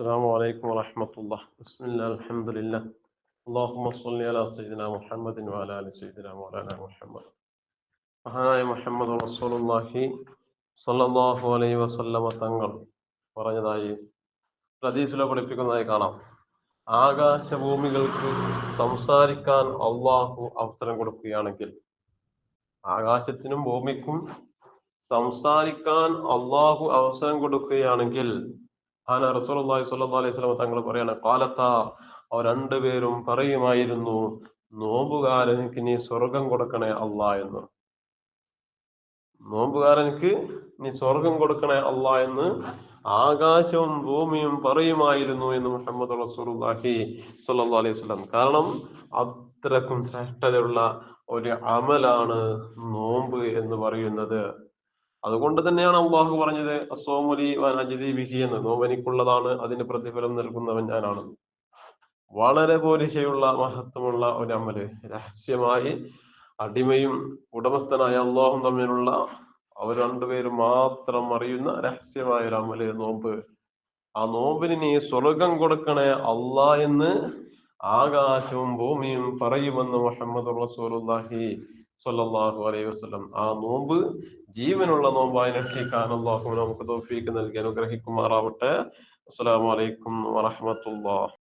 السلام عليكم ورحمة الله بسم الله الحمد لله اللهم صل على سيدنا محمد وعلى آل سيدنا مولانا محمد മഹാനായ മുഹമ്മദ് റസൂലുള്ളാഹി സ്വല്ലല്ലാഹു അലൈഹി വസല്ലമ തങ്ങൾ പറഞ്ഞതായി ഹദീസിലെ പഠിപ്പിക്കുന്നതായി കാണാം ആകാശഭൂമികൾക്ക് സംസാരിക്കാൻ അള്ളാഹു അവസരം കൊടുക്കുകയാണെങ്കിൽ ആകാശത്തിനും ഭൂമിക്കും സംസാരിക്കാൻ അള്ളാഹു അവസരം കൊടുക്കുകയാണെങ്കിൽ ആന റസൂലുള്ളാഹി സ്വല്ലല്ലാഹു അലൈഹി വസല്ലം തങ്ങൾ പറയാണ് കാലത്ത അവർ രണ്ടുപേരും പറയുമായിരുന്നു നോമ്പുകാരനക്ക് നീ സ്വർഗം കൊടുക്കണേ അല്ലാ എന്ന്. നോമ്പുകാരനക്ക് നീ സ്വർഗം കൊടുക്കണേ അല്ലാ എന്ന് ആകാശവും ഭൂമിയും പറയുമായിരുന്നു എന്ന് മുഹമ്മദ് റസൂലുള്ളാഹി സ്വല്ലല്ലാഹു അലൈഹി വസല്ലം. കാരണം അത്രക്കും ശ്രേഷ്ഠതയുള്ള ഒരു അമലാണ് നോമ്പ് എന്ന് പറയുന്നത്. അതുകൊണ്ട് തന്നെയാണ് അള്ളാഹു പറഞ്ഞത് അസോമുലി ബിഹി എന്ന്. നോവനിക്കുള്ളതാണ് അതിന് പ്രതിഫലം നൽകുന്നവൻ ഞാനാണ്. വളരെ പോലിശയുള്ള മഹത്വമുള്ള ഒരു അമൽ രഹസ്യമായി അടിമയും ഉടമസ്ഥനായ അള്ളാഹും തമ്മിലുള്ള അവർ രണ്ടുപേരും മാത്രം അറിയുന്ന രഹസ്യമായ ഒരു അമൽ നോമ്പ്. ആ നോമ്പിന് നീ സ്വർഗം കൊടുക്കണേ അള്ളാ എന്ന് ആകാശവും ഭൂമിയും പറയുമെന്ന് മുഹമ്മദ് റസൂലുള്ളാഹി സ്വല്ലല്ലാഹു അലൈഹി വസ്ലം ആ നോമ്പ് ജീവനുള്ള നോമ്പായി രക്ഷിക്കാൻ അള്ളാഹു നമുക്ക് തോഫീക്ക് നൽകി അനുഗ്രഹിക്കുമാറാവട്ടെ. അസ്സലാമു അലൈക്കും വറഹ്മത്തുള്ളാഹി